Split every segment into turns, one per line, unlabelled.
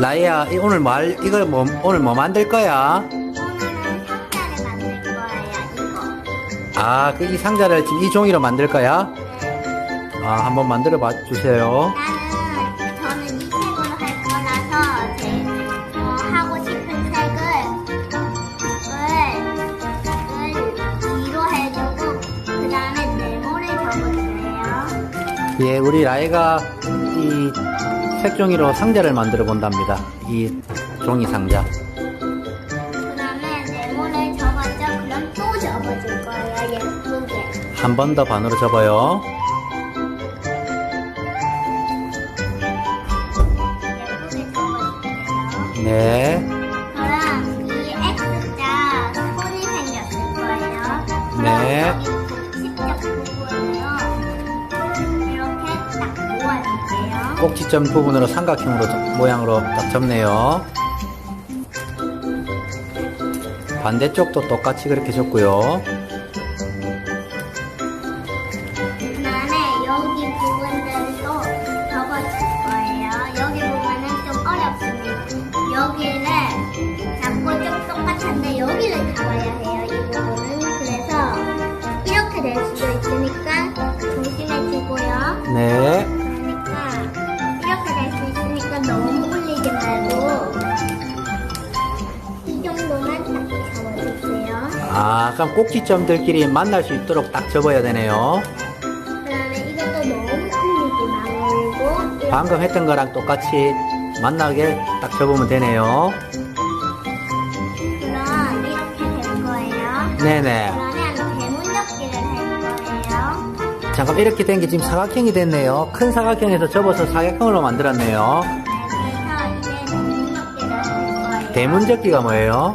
라이야, 이- 오늘 뭐, 할- 이거 뭐, 오늘 뭐 만들 거야?
오늘은 상자를 만들 거예요. 이거.
아, 그 이 상자를 지금 이 종이로 만들 거야?
네.
아, 한번 만들어 봐 주세요.
나는 저는 이 색으로 할 거라서 제 어, 하고 싶은 색을 을 위로 해주고 그 다음에 네모를 접어주세요.
예, 우리 라이가 이 색종이로 상자를 만들어 본답니다. 이 종이 상자.
그 다음에 네모를 접었죠? 그럼 또 접어줄 거예요. 예쁘게.
한 번 더 반으로 접어요.
예쁘게 접어주세요.
네.
그럼 이 X자 손이 생겼을 거예요. 그럼
네.
여기
꼭지점 부분으로 삼각형으로 접- 모양으로 딱 접네요. 반대쪽도 똑같이 그렇게 접고요.
그 다음에 여기 정도만 딱 잡아주세요.
아, 그럼 꼭지점들끼리 만날 수 있도록 딱 접어야 되네요.
그다음에 이것도 너무 올리지 말고 이렇게
방금 했던 거랑 똑같이 만나게 딱 접으면 되네요.
그럼 이렇게 될 거예요.
네네.
그러면 대문접기를 할 거예요.
잠깐 이렇게 된 게 지금 사각형이 됐네요. 큰 사각형에서 접어서 사각형으로 만들었네요. 대문접기가 뭐예요?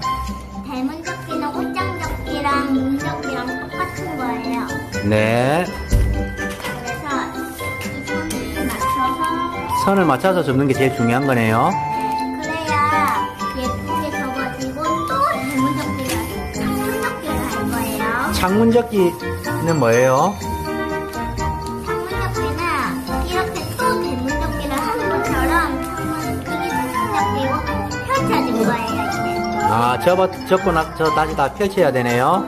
대문접기는 옷장접기랑 문접기랑 똑같은 거예요.
네.
그래서 이 손을 맞춰서
선을 맞춰서 접는 게 제일 중요한 거네요.
네, 그래야 예쁘게 접어지고 또 대문접기를 창문접기를 할 거예요.
창문접기는 뭐예요? 아, 접어, 접고 나, 저 다시 다 펼쳐야 되네요.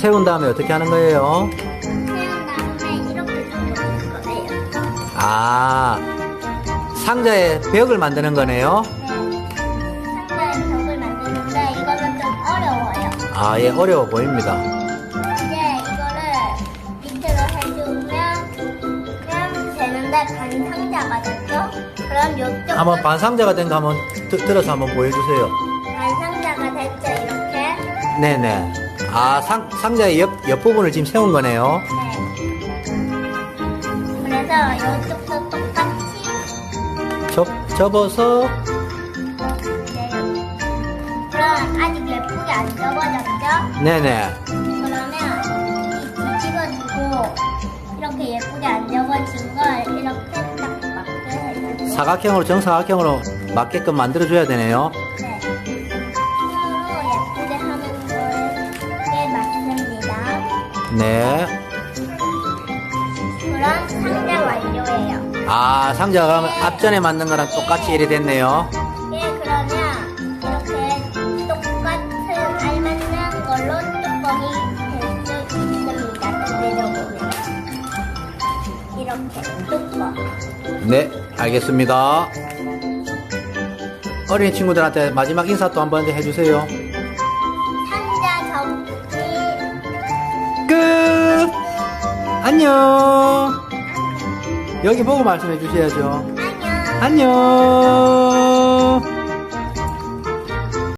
세운 다음에 어떻게 하는 거예요?
세운 다음에 이렇게 접어줄 거예요.
아, 상자에 벽을 만드는 거네요. 아, 예, 어려워 보입니다.
이제 이거를 밑으로 해주면 그냥 되는데 반 상자가 됐죠? 그럼 요쪽
한번 반상자가 된 거 한번 드- 들어서 한번 보여주세요.
반 상자가 됐죠? 이렇게
네네. 아, 상, 상자의 옆, 옆부분을 지금 세운 거네요.
네. 그래서 요쪽도 똑같이
접, 접어서,
네. 그럼 아직 예쁘게 안 접어
네네.
그러면 이 뒤집어주고 이렇게 예쁘게 안 접어진 걸 이렇게 딱 맞게
사각형으로, 정사각형으로 맞게끔 만들어줘야 되네요.
네. 손으로 예쁘게 하는 거에 맞습니다.
네.
그럼 상자 완료예요.
아, 상자가 그러면 앞전에 만든 거랑 똑같이 일이 됐네요. 네, 알겠습니다. 어린이 친구들한테 마지막 인사 또 한 번 해주세요.
상자 접기.
끝! 안녕! 여기 보고 말씀해 주셔야죠.
안녕.
안녕!